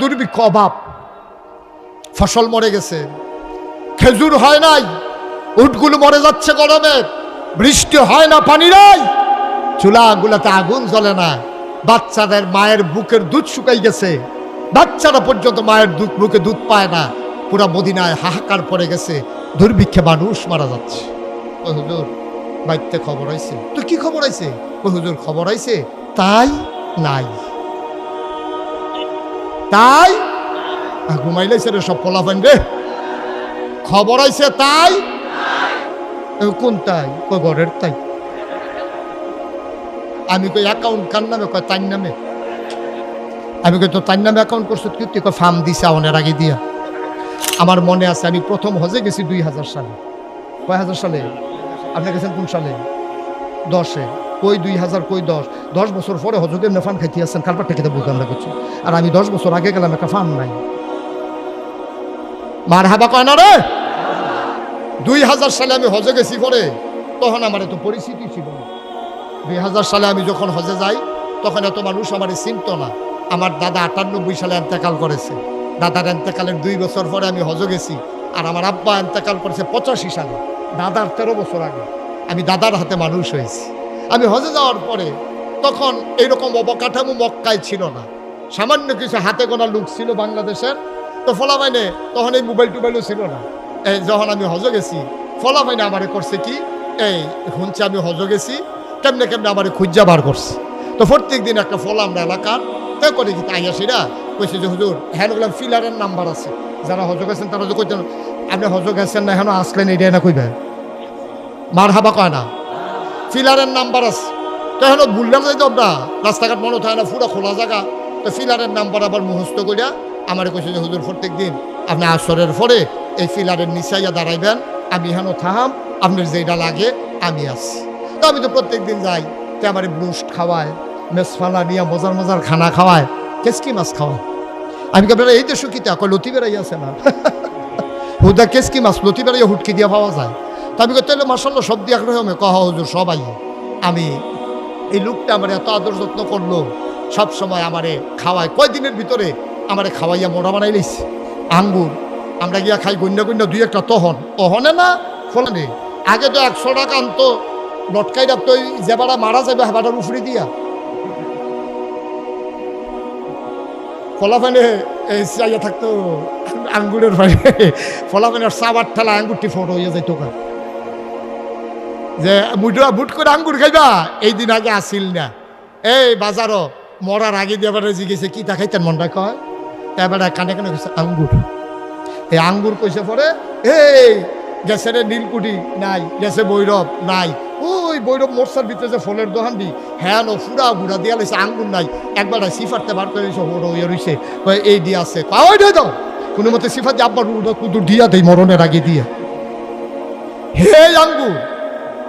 দুর্ভিক্ষ অভাব ফসল মরে গেছে। খেজুর হয় নাই। উটগুলো মরে যাচ্ছে গরমে। বৃষ্টি হয় না পানি নাই। চুলাগুলাতে আগুন জ্বলে না। বাচ্চাদের মায়ের বুকের দুধ শুকাই গেছে। বাচ্চারা পর্যন্ত মায়ের দুধ, বুকে দুধ পায় না। পুরা মদিনায় হাহাকার পড়ে গেছে। দুর্ভিক্ষে মানুষ মারা যাচ্ছে। হুজুর বাইতে খবর আইছে? তুই কি খবর আইছে? হুজুর, খবর আইছে? তাই নাই। তাই? আহ, ঘুমাইলেছে রে সব পোলাফেন রে। খবর আইছে তাই? কোন তাই? কই ঘরের তাই? আমি কই অ্যাকাউন্ট কার নামে? কয় তার নামে? আমি কই তো তার নামে অ্যাকাউন্ট করছ? কি তুই কয় ফার্ম দিছে অনের আগে দিয়া। আমার মনে আছে আমি প্রথম হজে গেছি দুই হাজার সালে। কয় হাজার সালে? আপনি গেছেন কোন সালে? দশে। কই, দুই হাজার কই, দশ। দশ বছর পরে হজকে এমনি ফান খাইতে আসছেন কালপার থেকে বুঝলাম না কিছু আর আমি দশ বছর আগে গেলাম, একটা ফান নাই। মার হাবা কয় না রে? দুই হাজার সালে আমি হজে গেছি পরে, তখন আমার এত পরিস্থিতি ছিল দুই হাজার সালে আমি যখন হজে যাই, তখন এত মানুষ আমার চিনত না। আমার দাদা আটানব্বই সালে এন্তেকাল করেছে। দাদার এন্তেকালের দুই বছর পরে আমি হজে গেছি, আর আমার আব্বা এন্তেকাল করেছে পঁচাশি সালে। দাদার তেরো বছর আগে। আমি দাদার হাতে মানুষ হয়েছি। আমি হজে যাওয়ার পরে তখন এইরকম অবকাঠামো মক্কায় ছিল না। সামান্য কিছু হাতে গোনা লোক ছিল বাংলাদেশের। তো ফলামাইনে তখন এই মোবাইল টোবাইলও ছিল না। এই যখন আমি হজ গেছি ফলামাইনে আমারে করছে কি? এই শুনছে আমি হজ গেছি, কেমনে কেমনে আমারে খুঁজা বার করছে। তো প্রত্যেক দিন একটা ফল আমরা এলাকার, তে করে কি তাই আসিরা কইছে যে, হুজুর হ্যাঁ ওগুলো ফিলারের নাম্বার আছে। যারা হজ গেছেন তারা যে কইতেন, আপনি হজ গেছেন না, এখনও আসলেন, এটাই না কইবে? মার হাবা কয় না। ফিলারের নাম্বার আছে। তো এখন ভুললাম যাই তো আমরা রাস্তাঘাট মনে থাকে না পুরো খোলা জায়গা। তো ফিলারের নাম্বার আবার মুখস্থ করিয়া আমার কইছে যে, হুজুর, প্রত্যেক দিন আপনি আসরের পরে এই ফিলারের নিচাইয়া দাঁড়াইবেন। আমি হেন থাহাম, আপনার যেটা লাগে আমি আছি তো আমি তো প্রত্যেক দিন যাই, তো আমার ব্রুস্ট খাওয়ায় মেসফালা নিয়ে মজার মজার খানা খাওয়ায়, কেসকি মাছ খাওয়ায়। আমি কি আপনারা এই তা কয় লতি বেড়াই আছে না? হুদা কেসকি মাছ লতি বেড়াইয়া হুটকি দিয়া পাওয়া যায়। তা আমি তাহলে মাসাল্লাহ সব দিয়ে আগ্রহ কহ, হুজুর, সবাই, আমি এই লোকটা আমার এত আদর যত্ন করল সবসময় আমারে খাওয়ায়, কয়দিনের ভিতরে আমারে খাওয়াইয়া মোড়া বানাই লইছে? আঙ্গুর, আমরা গিয়া খাই গন্যা গন্যা দুই একটা তহন, তহনে না ফলানে? আগে তো একশো টাকা আনতো লটকাই রাখতো ওই যেবাড়া মারা যাবে হেবাটার উফরি দিয়া। ফলাফানে এই চাইয়া থাকতো আঙ্গুরের ভাই ফলাফানের সাবার ঠেলা আঙ্গুরটি ফটো হয়ে যাইতো যে মুডা বুট করে আঙ্গুর খাইবা, এই দিন আগে আসিল না। এই বাজারও মরার আগে দিয়ে এবারে জিজ্ঞেসে কি তা খাইতেন মনটা কয়? এবারে কানে কানে কইছে, আঙ্গুর। এই আঙ্গুর কইছে পরে, এই, গেছে রে নীলকুটি নাই, গেছে বৈরব, নাই। ওই বৈরব মোরসার ভিতরে যে ফলের দোকান দি হ্যাঁ নো ফুরা গুড়া দিয়া লাইছে, আঙ্গুর নাই। একবার সিফারতে বার করে দিয়েছে ওর ইয়ে রইছে। এই দিয়ে আছে। ওই দিয়ে দাও কোনো মতে সিফার দিয়ে আব্বার কুদুর দিয়া দেই মরণের আগে দিয়া। হে আঙ্গুর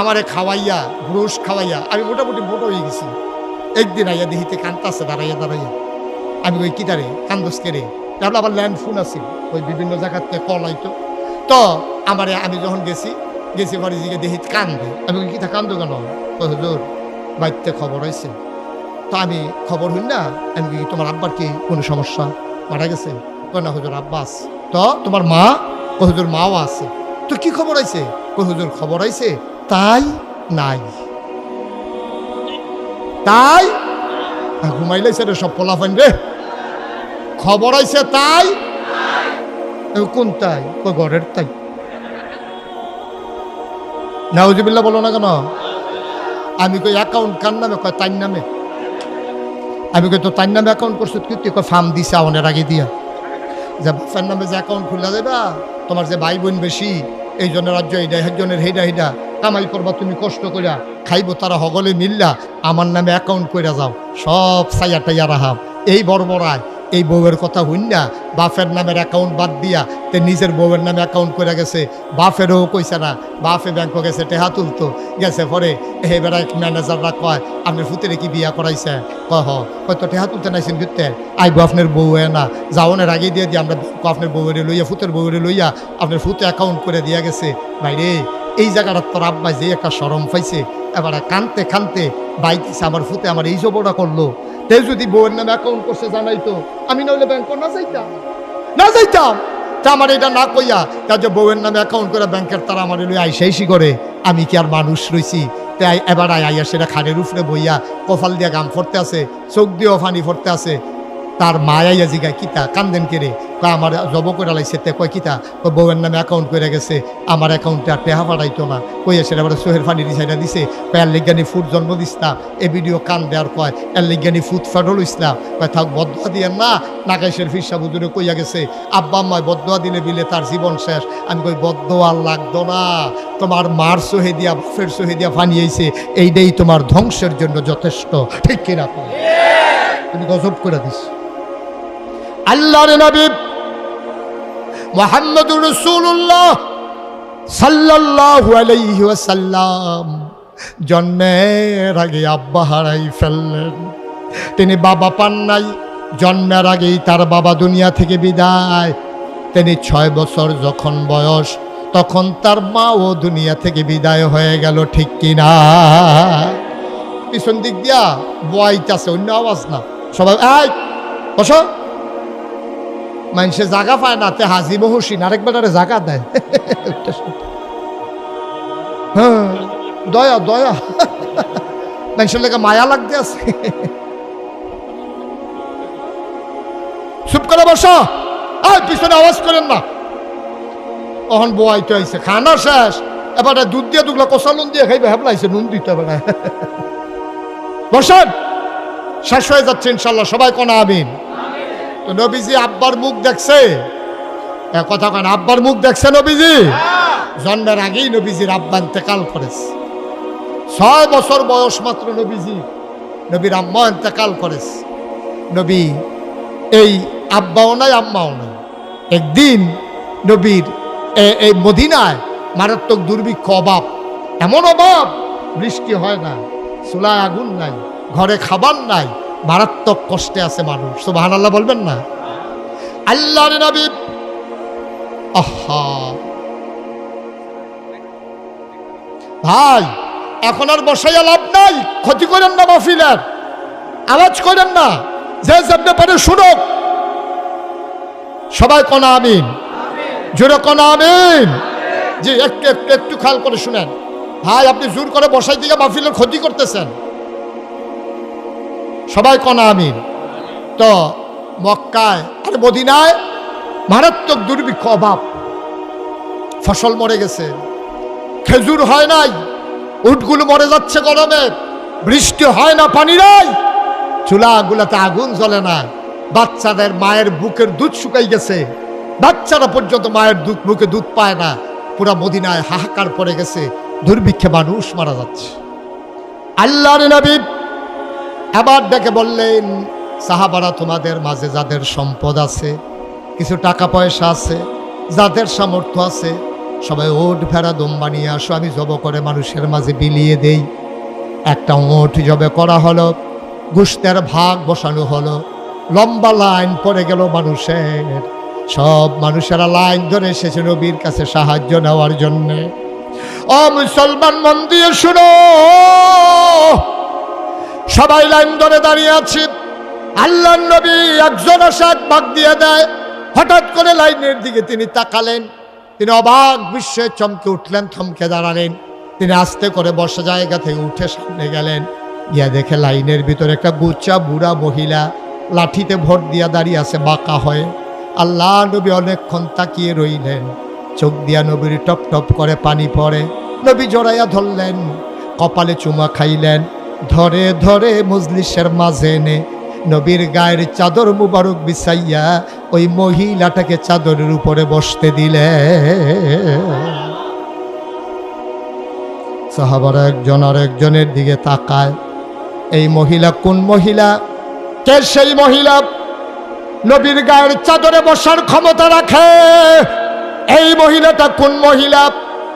আমারে খাওয়াইয়া ব্রুশ খাওয়াইয়া আমি মোটামুটি মোটো হয়ে গেছি। একদিন আইয়া দেহিতে কান্তাছে দাঁড়াইয়া দাঁড়াইয়া। আমি ওই কিতারে কান্দস কেড়ে তাহলে আবার ল্যান্ড ফোন আছে ওই বিভিন্ন জায়গাতে কল আইতো। তো আমারে আমি যখন গেছি গেছি পরে জিগে দেহি কান্দে। আমি কই, কিতা কান্দো কেন? ওই হুজুর বাড়িতে খবর হয়েছে তো আমি খবর হই না আমি কি তোমার আব্বার কি কোনো সমস্যা? মারা গেছে। না হুজুর আব্বাস তো তোমার মা? ও হুজুর মাও আছে। তো কি খবর আইছে কই হুজুর খবর আইছে তাই নাই। তাই? ঘুমাইলেছে রে সব পোলাফান রে। খবর আইছে তাই? কোন তাই? কই ঘরের তাই? নাউজিবিল্লা বলো না কেন? আমি কই অ্যাকাউন্ট কার নামে? কয় তার নামে? আমি কই তো তার নামে অ্যাকাউন্ট করছ? কি তুই কয় ফার্ম দিছে অনের আগে দিয়া। যে বাপের নামে যে অ্যাকাউন্ট খুলে দেবা, তোমার যে ভাই বোন বেশি, এই জন্য রাজ্য এইটা একজনের হেডা হেডা। কামাই করবা, তুমি কষ্ট করিয়া খাইবো, তারা হগলে মিললা, আমার নামে অ্যাকাউন্ট কইরা যাও, সব সাইয়া টাইয়া রাহাব। এই বড়বড়ায় এই বউয়ের কথা হইন না, বাপের নামের অ্যাকাউন্ট বাদ দিয়া তে নিজের বউয়ের নামে অ্যাকাউন্ট করে গেছে, বাপেরও কইছে না, বাপে ব্যাংক গেছে, টেহা তুলতো, গেছে পরে এবার এক ম্যানেজাররা কয় আপনার ফুতেরে কি বিয়া করাইছে? কয়, হ। হয়তো টেহা তুলতে নাইছেন ঘুরতে আইবো আপনার বউ না, যাওনের আগে দিয়ে দিয়ে আমরা আপনার বউয়েরে লইয়া, ফুতের বউয়েরে লইয়া, আপনার ফুতে অ্যাকাউন্ট করে দিয়া গেছে। বাইরে এই জায়গাটা তোর আব্বাই যে একটা সরম পাইছে, এবার কানতে কানতে বাইতেছে আমার ফুতে আমার এই জবটা করল। তে যদি বউয়ের নামে অ্যাকাউন্ট করছে জানাইতো, আমি নইলে ব্যাংক না যাইতাম। না যাইতাম। তা আমার এটা না কইয়া, তা যে বউয়ের নামে অ্যাকাউন্ট করে ব্যাংকের তারা আমার লই আইসাইসি করে, আমি কি আর মানুষ রইছি? তাই এবার আই আইয়া সেটা খানের উফরে বইয়া কপাল দিয়া গাম ফরতে আছে, চোখ দিয়েও ফানি ফরতে আছে তার মায়াইয়া জিগায় কিতা, কান্দেন কেরে? কয় আমার জব করে লাইছে, তে কয়, কিতা কয় বউয়ের নামে অ্যাকাউন্ট করে গেছে, আমার অ্যাকাউন্টে আর টেহা পাঠাইতো না। কই এসে আবার সোহের ফানি রিসাইডা দিছে, কয়, এর লিজ্ঞানী ফুট জন্ম দিস না। এ ভিডিও কান দেওয়ার কয়, এর লিজ্ঞানী ফুট ফেডল ইসলাম কয়, থাক বদয়া দিয়ে না। নাগাইশের ফিরসা বুজুরে কইয়া গেছে, আব্বা আম্মায় বদয়া দিলে বিলে তার জীবন শেষ। আমি কই বদয়া লাগতো না। তোমার মার সোহে দিয়া বাপের সোহে দিয়া ফানিয়েছে এইটাই তোমার ধ্বংসের জন্য যথেষ্ট। ঠিক কিনা? তুমি? গজব করে দিস। আল্লাহর নবী মোহাম্মদুর রসুল্লাহ সাল্লাল্লাহু আলাইহি ওয়াসাল্লাম জন্মের আগে আব্বা হারাই ফেললেন। তিনি বাবা পান নাই, জন্মের আগেই তার বাবা দুনিয়া থেকে বিদায়। তিনি ছয় বছর যখন বয়স, তখন তার মাও দুনিয়া থেকে বিদায় হয়ে গেল, ঠিক কিনা? পিছন দিক দিয়া বয়াইতাছে অন্য আওয়াজ না। সবাই, এই, বসো। মানুষে জাগা পায় না, তে হাজি মহসিন আরেকবার আরে জাগা দেয়। হ্যাঁ দয়া দয়া। মানুষের লেগে মায়া লাগতে আছে। চুপ করে বসো। আর পিছনে আওয়াজ করেন না। তখন বোয়াইতে আইছে, খানা শেষ। এবারে দুধ দিয়ে দুগলা কষা নুন দিয়ে খাইবে, হেবলাইছে, নুন দিতে হবে বসেন। শেষ হয়ে যাচ্ছে ইনশাল্লাহ, সবাই কোনা আমিন। তো নবীজি আব্বার মুখ দেখছে? কথা কেন, আব্বার মুখ দেখছে নবীজি? জন্মের আগেই নবীজির আব্বা ইন্তেকাল করেছে। ছয় বছর বয়স মাত্র নবীজি নবীর আম্মা ইন্তেকাল করেছে। নবী এই আব্বাও নাই, আম্মাও নাই। একদিন নবীর এই মদিনায় মারাত্মক দুর্ভিক্ষ, অভাব। এমন অভাব, বৃষ্টি হয় না, চুলায় আগুন নাই, ঘরে খাবার নাই মারাত্মক কষ্টে আছে মানুষ। সুবাহ আল্লাহ বলবেন না? আল্লাহ ভাই, এখন আর বসাইয়া লাভ নাই। ক্ষতি করেন না মাহফিলের। আওয়াজ করেন না। যে যেমনি পারে শুনুক। সবাই কনা আমিন। জোরে কনা আমিন। জি, একটু একটু একটু খেয়াল করে শুনেন। ভাই, আপনি জোর করে বসাই দিকে মাহফিলের ক্ষতি করতেছেন। সবাই কনা আমিন তো মক্কায়, আর মদিনায় মারাত্মক দুর্ভিক্ষ, অভাব। ফসল মরে গেছে। খেজুর হয় নাই, উটগুলো মরে যাচ্ছে গরমে, বৃষ্টি হয় না, পানি নাই। চুলাগুলাতে আগুন জ্বলে না। বাচ্চাদের মায়ের বুকের দুধ শুকাই গেছে। বাচ্চারা পর্যন্ত মায়ের দুধ, বুকে দুধ পায় না। পুরা মদিনায় হাহাকার পড়ে গেছে। দুর্ভিক্ষে মানুষ মারা যাচ্ছে। আল্লাহর নবী আবার ডেকে বললেন, সাহাবারা তোমাদের মাঝে যাদের সম্পদ আছে, কিছু টাকা পয়সা আছে, যাদের সামর্থ্য আছে, সবাই ওট ভেড়া দম বানিয়ে আসো, আমি জব করে মানুষের মাঝে বিলিয়ে দেই। একটা ওট জবে করা হলো, গুস্তের ভাগ বসানো হলো, লম্বা লাইন পড়ে গেল মানুষের। সব মানুষেরা লাইন ধরে এসেছে নবীর কাছে সাহায্য নেওয়ার জন্যে। ও মুসলমান মন দিয়ে শুনো সবাই লাইন ধরে দাঁড়িয়ে আছি। আল্লাহ নবী একজন এক ভাগ দিয়ে দেয়। হঠাৎ করে লাইনের দিকে তিনি তাকালেন। তিনি অবাক বিশ্বে চমকে উঠলেন, থমকে দাঁড়ালেন। তিনি আস্তে করে বসা জায়গা থেকে উঠে সামনে গেলেন। গিয়া দেখে লাইনের ভিতরে একটা গুচ্চা বুড়া মহিলা লাঠিতে ভোট দিয়া দাঁড়িয়ে আছে, বাঁকা হয়ে। আল্লাহ নবী অনেকক্ষণ তাকিয়ে রইলেন। চোখ দিয়া নবীর টপ টপ করে পানি পড়ে। নবী জড়াইয়া ধরলেন, কপালে চুমা খাইলেন। ধরে ধরে মজলিসের মাঝে এনে নবীর গায়ের চাদর মুবারক বিছাইয়া ওই মহিলাটাকে চাদরের উপরে বসতে দিলে। সাহাবার একজন আর একজনের দিকে তাকায়। এই মহিলা কোন মহিলা? কে সেই মহিলা? নবীর গায়ের চাদরে বসার ক্ষমতা রাখে। এই মহিলাটা কোন মহিলা?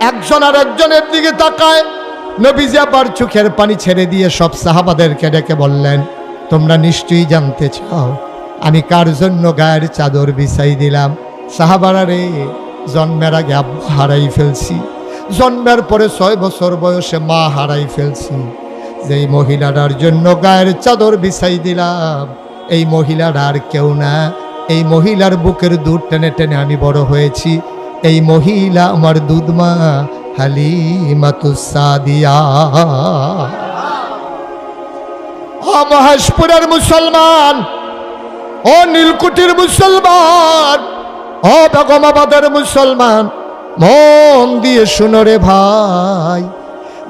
একজন আর একজনের দিকে তাকায়। নবীজি আবার চোখের পানি ছেড়ে দিয়ে সব সাহাবাদেরকে ডেকে বললেন, তোমরা নিশ্চয়ই জানতে চাও, আমি কার জন্য গায়ের চাদর বিছাই দিলাম? সাহাবারা রে, জন্মের আগে আব্বা হারাই ফেলছি। জন্মের পরে ছয় বছর বয়সে মা হারাই ফেলছি। যেই মহিলাটার জন্য গায়ের চাদর বিছাই দিলাম, এই মহিলাটা আর কেউ না। এই মহিলার বুকের দুধ টেনে টেনে আমি বড় হয়েছি। এই মহিলা আমার দুধমা হালিমাতুসাদিয়া ও মহেশপুরের মুসলমান, ও নীলকুঠির মুসলমান, ও বেগমাবাদের মুসলমান, মন দিয়ে শুনো রে ভাই,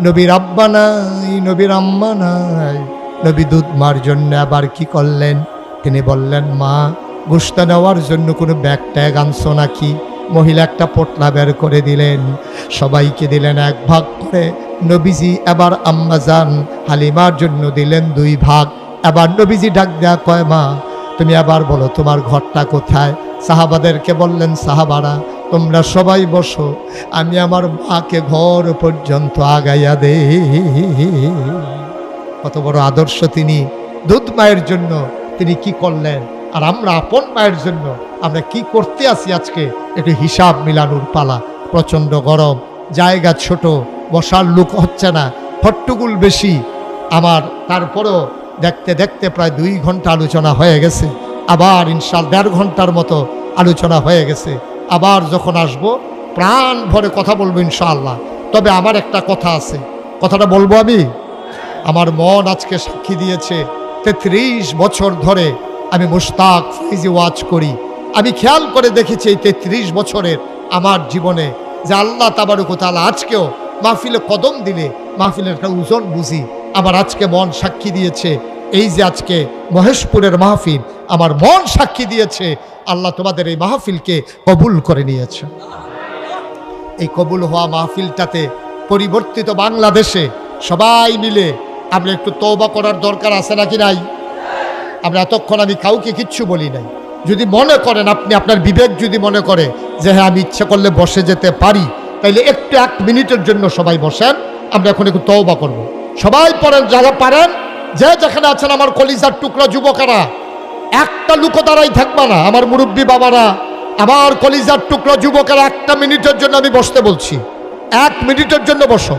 নবীর আব্বা নাই, নবীর আম্মা নাই, নবী দুধ মার জন্য আবার কি করলেন? তিনি বললেন, মা গোস্ত নেওয়ার জন্য কোনো ব্যাগ ট্যাগ আনছো নাকি? মহিলা একটা পোটলা বের করে দিলেন। সবাইকে দিলেন এক ভাগ করে। নবীজি এবার আম্মা যান হালিমার জন্য দিলেন দুই ভাগ। এবার নবীজি ডাক দেয়া কয়, মা, তুমি আবার বলো, তোমার ঘরটা কোথায়? সাহাবাদেরকে বললেন, সাহাবারা, তোমরা সবাই বসো, আমি আমার মাকে ঘর পর্যন্ত আগাইয়া দে কত বড় আদর্শ তিনি। দুধ মায়ের জন্য তিনি কি করলেন? আর আমরা আপন মায়ের জন্য আমরা কি করতে আছি আজকে? একটু হিসাব মিলানোর পালা। প্রচণ্ড গরম, জায়গা ছোট, বসার লোক হচ্ছে না, হট্টুগুল বেশি। আমার তারপরেও দেখতে দেখতে প্রায় দুই ঘণ্টা আলোচনা হয়ে গেছে। আবার ইনশাল দেড় ঘণ্টার মতো আলোচনা হয়ে গেছে। আবার যখন আসব, প্রাণ ভরে কথা বলব ইনশাআল্লাহ। তবে আমার একটা কথা আছে। কথাটা বলব আমি? আমার মন আজকে সাক্ষী দিয়েছে, তেত্রিশ বছর ধরে আমি মুস্তাক ফিজি ওয়াচ করি। আমি খেয়াল করে দেখেছি এই তেত্রিশ বছরের আমার জীবনে যে আল্লাহ তাবারুকতালা আজকেও মাহফিলে কদম দিলে, মাহফিলের একটা ওজন বুঝি। আমার আজকে মন সাক্ষী দিয়েছে, এই যে আজকে মহেশপুরের মাহফিল, আমার মন সাক্ষী দিয়েছে, আল্লাহ তোমাদের এই মাহফিলকে কবুল করে নিয়েছে। এই কবুল হওয়া মাহফিলটাতে পরিবর্তিত বাংলাদেশে সবাই মিলে আমরা একটু তৌবা করার দরকার আছে নাকি নাই? আমরা এতক্ষণ আমি কাউকে কিচ্ছু বলি নাই। যদি মনে করেন আপনি, আপনার বিবেক যদি মনে করে যে হ্যাঁ আমি ইচ্ছে করলে বসে যেতে পারি, তাইলে একটু এক মিনিটের জন্য সবাই বসেন, আমরা এখন একটু তওবা করব। সবাই পড়েন, যারা পারেন, যে যেখানে আছেন, আমার কলিজার টুকরা যুবকেরা, একটা লুকো দাঁড়াই থাকবা না, আমার মুরব্বী বাবারা, আমার কলিজার টুকরা যুবকেরা, একটা মিনিটের জন্য আমি বসতে বলছি। এক মিনিটের জন্য বসো।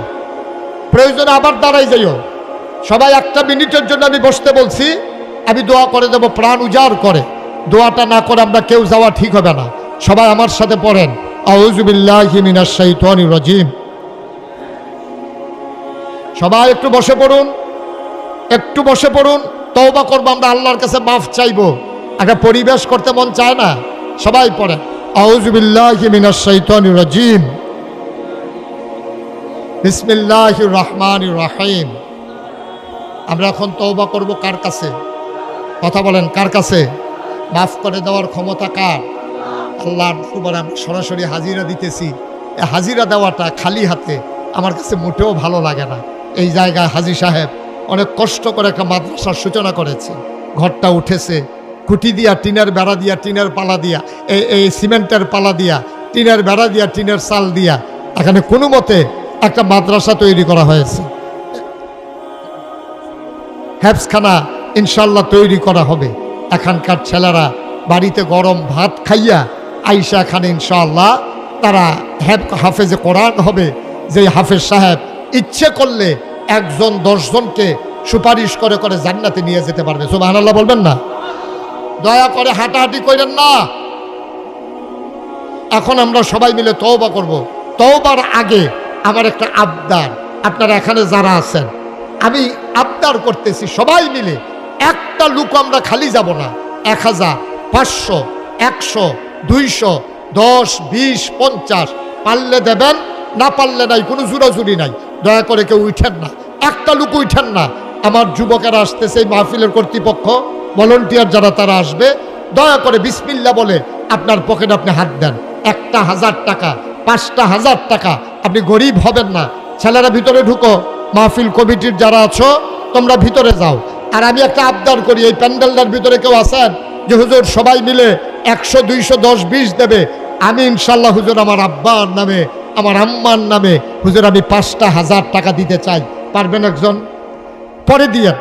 প্রয়োজনে আবার দাঁড়াই যাইও। সবাই একটা মিনিটের জন্য আমি বসতে বলছি। আমি দোয়া করে দেবো, প্রাণ উজাড় করে। দোয়াটা না করে আমরা কেউ যাওয়া ঠিক হবে না। সবাই আমার সাথে পড়েন। আউজুবিল্লাহিমিনাশাইতানির রাজিম। সবাই একটু বসে পড়ুন। একটু বসে পড়ুন। তওবা করব, আমরা আল্লাহর কাছে মাফ চাইব। একটা পরিবেশ করতে মন চায় না। সবাই পড়েন। আউজুবিল্লাহিমিনাশাইতানির রাজিম। বিসমিল্লাহির রহমানির রহিম। আমরা এখন তওবা করব কার কাছে? কথা বলেন, কার কাছে? মাফ করে দেওয়ার ক্ষমতা কার? আমরা সরাসরি হাজিরা দিতেছি। হাজিরা দেওয়াটা খালি হাতে আমার কাছে মোটেও ভালো লাগে না। এই জায়গায় হাজি সাহেব অনেক কষ্ট করে একটা মাদ্রাসার সূচনা করেছে। ঘরটা উঠেছে, খুঁটি দিয়া, টিনের বেড়া দিয়া, টিনের পালা দিয়া এই এই সিমেন্টের পালা দিয়া, টিনের বেড়া দিয়া, টিনের চাল দিয়া, এখানে কোনো মতে একটা মাদ্রাসা তৈরি করা হয়েছে। হ্যাপসখানা ইনশাল্লাহ তৈরি করা হবে। এখানকার ছেলেরা বাড়িতে গরম ভাত খাইয়া আইসা এখানে ইনশাল্লাহ তারা হ্যাপ হাফেজে কোরআন হবে। যে হাফেজ সাহেব ইচ্ছে করলে একজন, দশজনকে সুপারিশ করে করে জান্নাতে নিয়ে যেতে পারবে। সুবাহ আল্লাহ বলবেন না? দয়া করে হাঁটাহাঁটি করেন না। এখন আমরা সবাই মিলে তওবা করব। তওবার আগে আমার একটা আবদার। আপনারা এখানে যারা আছেন, আমি আবদার করতেছি সবাই মিলে একটা লুক আমরা খালি যাব না। এক হাজার, পাঁচশো, একশো, দুইশো, দশ, বিশ, পঞ্চাশ। পারলে দেবেন, না পারলে নাই, কোনো জুরাজুরি নাই। দয়া করে কেউ উঠেন না। একটা লুক উঠেন না। আমার যুবকেরা আসতেছে এই মাহফিলের কর্তৃপক্ষ। ভলেন্টিয়ার যারা, তারা আসবে। দয়া করে বিসমিল্লা বলে আপনার পকেটে আপনি হাত দেন। একটা হাজার টাকা, পাঁচটা হাজার টাকা। আপনি গরিব হবেন না। ছেলেরা ভিতরে ঢুকো। মাহফিল কমিটির যারা আছো, তোমরা ভিতরে যাও। আর আমি একটা আবদার করি, এই প্যান্ডেলটার ভিতরে কেউ আসেন যে হুজুর সবাই মিলে একশো, দুইশো, দশ, বিশ দেবে। আমি ইনশাল্লাহ হুজুর আমার আব্বার নামে, আমার আম্মার নামে, হুজুর আমি পাঁচটা হাজার টাকা দিতে চাই। পারবেন একজন? পরে দিয়ে